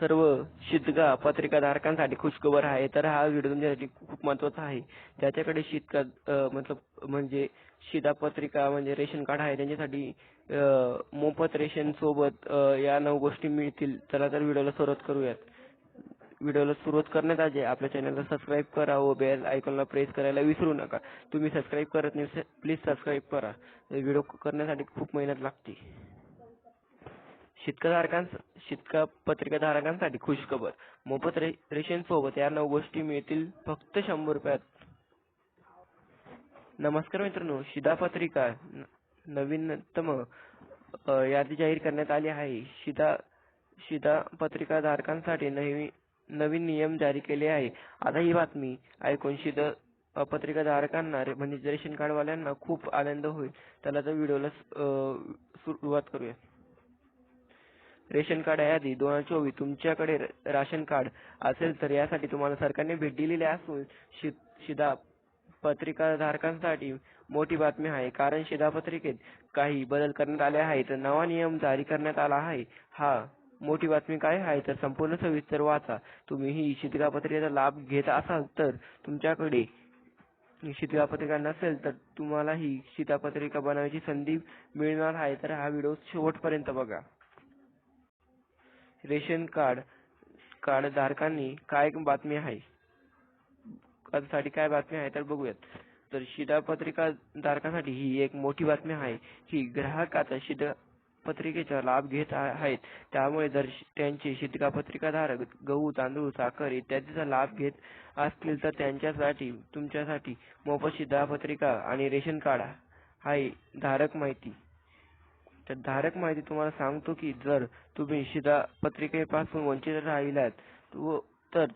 सर्व शितगा पत्रिकाधारकांसाठी खुशखबर आहे. तर हा व्हिडिओ तुमच्यासाठी खूप महत्त्वाचा आहे. ज्याच्याकडे शितका मतलब म्हणजे शिधापत्रिका म्हणजे रेशन कार्ड आहे त्यांच्यासाठी मोफत रेशन सोबत या नऊ गोष्टी मिळतील. चला तर व्हिडिओला सुरुवात करूयात. व्हिडिओला सुरुवात करण्यात आधी आपल्या चॅनलला सबस्क्राईब करा व बेल आयकॉनला प्रेस करायला विसरू नका. तुम्ही सबस्क्राईब करत नाही प्लीज सबस्क्राईब करा. व्हिडिओ करण्यासाठी खूप मेहनत लागते. शितकाधारकांस शितका पत्रिकाधारकांसाठी खुशखबर. मोफत रे, रेशन सोबत या नऊ गोष्टी मिळतील फक्त शंभर रुपयात. नमस्कार मित्रांनो शिधापत्रिका पत्रिका नवीनतम यादी जाहीर करण्यात आली आहे. शिधा शिधा पत्रिकाधारकांसाठी नवी नवीन नियम जारी केले आहे. आता ही बातमी ऐकून शिध पत्रिकाधारकांना रे- म्हणजे रेशन कार्ड वाल्यांना खूप आनंद होईल. त्याला तर व्हिडिओला सुरुवात करूया. रेशन कार्ड यादी दोन हजार चोवीस तुमच्याकडे राशन कार्ड असेल तर यासाठी तुम्हाला सरकारने भेट दिलेली असून शि शिधा पत्रिकाधारकांसाठी मोठी बातमी आहे. कारण शिधापत्रिकेत काही बदल करण्यात आले आहेत. नवा नियम जारी करण्यात आला आहे. हा मोठी बातमी काय आहे तर संपूर्ण सविस्तर वाचा. तुम्ही ही शिधापत्रिकेचा लाभ घेत असाल तर तुमच्याकडे शिधापत्रिका नसेल तर तुम्हाला ही शिधापत्रिका बनवायची संधी मिळणार आहे. तर हा व्हिडिओ शेवटपर्यंत बघा. रेशन कार्ड कार्ड धारकांनी काय बातमी आहे? साठी काय बातमी आहे तर बघूयात. तर शिधापत्रिका धारकांसाठी ही एक मोठी बातमी आहे की ग्राहक आता शिधा पत्रिकेचा लाभ घेत आहेत. त्यामुळे जर त्यांचे शिधापत्रिका धारक गहू तांदूळ साखर इत्यादीचा लाभ घेत असतील तर त्यांच्यासाठी तुमच्यासाठी मोफत शिधापत्रिका आणि रेशन कार्ड आहे धारक माहिती. तर धारक माहिती तुम्हाला सांगतो की जर तुम्ही शिधापत्रिकेपासून वंचित राहिलात व- तर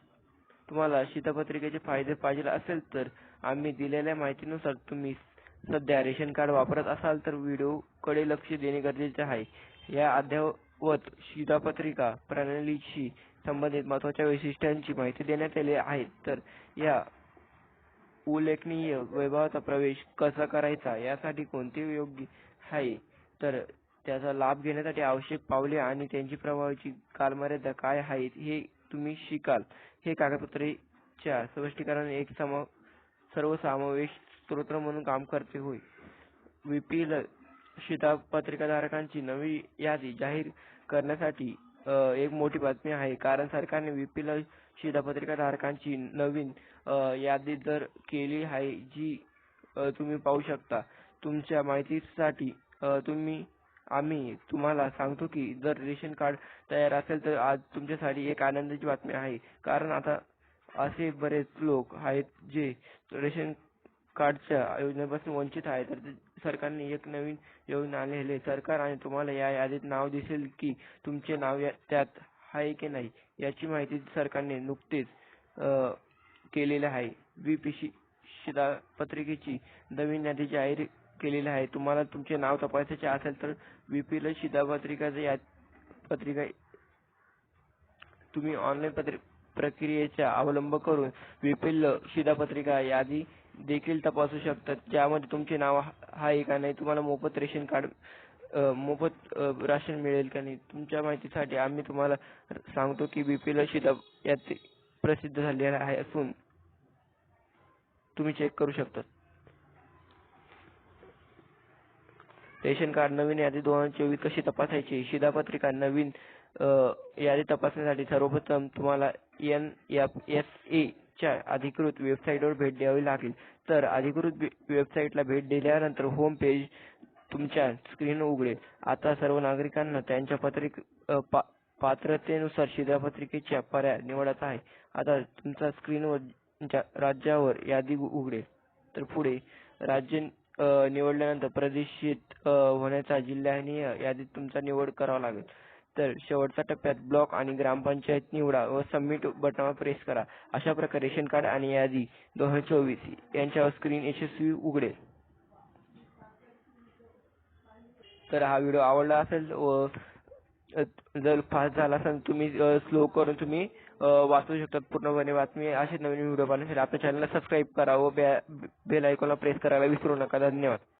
तुम्हाला शिधापत्रिकेचे फायदे पाहिजे असेल तर आम्ही दिलेल्या माहितीनुसार तुम्ही सध्या रेशन कार्ड वापरत असाल तर व्हिडिओ कडे लक्ष देणे गरजेचे आहे. या अद्ययावत शिधापत्रिका प्रणालीशी संबंधित महत्त्वाच्या वैशिष्ट्यांची माहिती देण्यात आली आहे. तर या उल्लेखनीय वैभवाचा प्रवेश कसा करायचा? यासाठी कोणते योग्य आहे? तर त्याचा लाभ घेण्यासाठी आवश्यक पावले आणि त्यांची प्रभावाची कालमर्यादा काय आहेत हे तुम्ही शिकाल. हे कागदपत्रेच्या स्पष्टीकरण एक सम सर्वसमावेश स्त्रोत म्हणून काम करते होय. विपील शिधापत्रिकाधारकांची नवी यादी जाहीर करण्यासाठी एक मोठी बातमी आहे. कारण सरकारने विपील शिधापत्रिकाधारकांची नवीन यादी दर केली आहे जी तुम्ही पाहू शकता. तुमच्या माहितीसाठी तुम्ही आम्ही तुम्हाला सांगतो की जर रेशन कार्ड तयार असेल तर आज तुमच्यासाठी एक आनंदाची बातमी आहे. कारण आता असे बरेच लोक आहेत जे रेशन कार्डच्या योजनेपासून वंचित आहेत. तर सरकारने एक नवीन योजना आणलेली सरकार आणि तुम्हाला या यादीत नाव दिसेल की तुमचे नाव त्यात आहे की नाही याची माहिती सरकारने नुकतेच अ, केलेली आहे. बीपीसी शिधापत्रिकेची नवीन यादी जाहीर केलेले आहे. तुम्हाला तुमचे नाव तपासायचे असेल तर विपील शिधापत्रिकाचे या पत्रिका तुम्ही ऑनलाईन पत्रि प्रक्रियेचा अवलंब करून विपील शिधापत्रिका यादी देखील तपासू शकतात. ज्यामध्ये तुमचे नाव आहे का नाही तुम्हाला मोफत रेशन कार्ड मोफत राशन मिळेल का नाही तुमच्या माहितीसाठी आम्ही तुम्हाला सांगतो की बीपीएल शिधा यात प्रसिद्ध झालेला आहे असून तुम्ही चेक करू शकता रेशन कार्ड नवीन यादी दोन हजार चोवीस कशी तपासायची? शिधापत्रिका नवीन यादी तपासण्यासाठी सर्वप्रथम तुम्हाला एन एफ एस ए च्या अधिकृत वेबसाईटवर भेट द्यावी लागेल. तर अधिकृत वेबसाईटला भेट दिल्यानंतर होम पेज तुमच्या स्क्रीन उघडेल. आता सर्व नागरिकांना त्यांच्या पत्रिक पा- पात्रतेनुसार शिधापत्रिकेच्या पर्याय निवडायचा आहे. आता तुमचा स्क्रीनवर राज्यावर यादी उघडेल तर पुढे राज्य निवडल्यानंतर प्रदेशित होण्याचा जिल्ह्याने यादीत तुमचा निवड करावा लागेल. तर शेवटच्या टप्प्यात ब्लॉक आणि ग्रामपंचायत निवडा व सबमिट बटनावर प्रेस करा. अशा प्रकारे रेशन कार्ड आणि यादी दोन हजार चोवीस यांच्यावर स्क्रीन यशस्वी उघडेल. तर हा व्हिडिओ आवडला असेल व जर फास्ट झाला असेल तुम्ही स्लो करून तुम्ही वाचू शकता पूर्णपणे बातमी. असे नवीन व्हिडिओ पाहण्यासाठी आपल्या चॅनलला सबस्क्राईब करा व बेल आयकॉनला प्रेस करायला विसरू नका. धन्यवाद.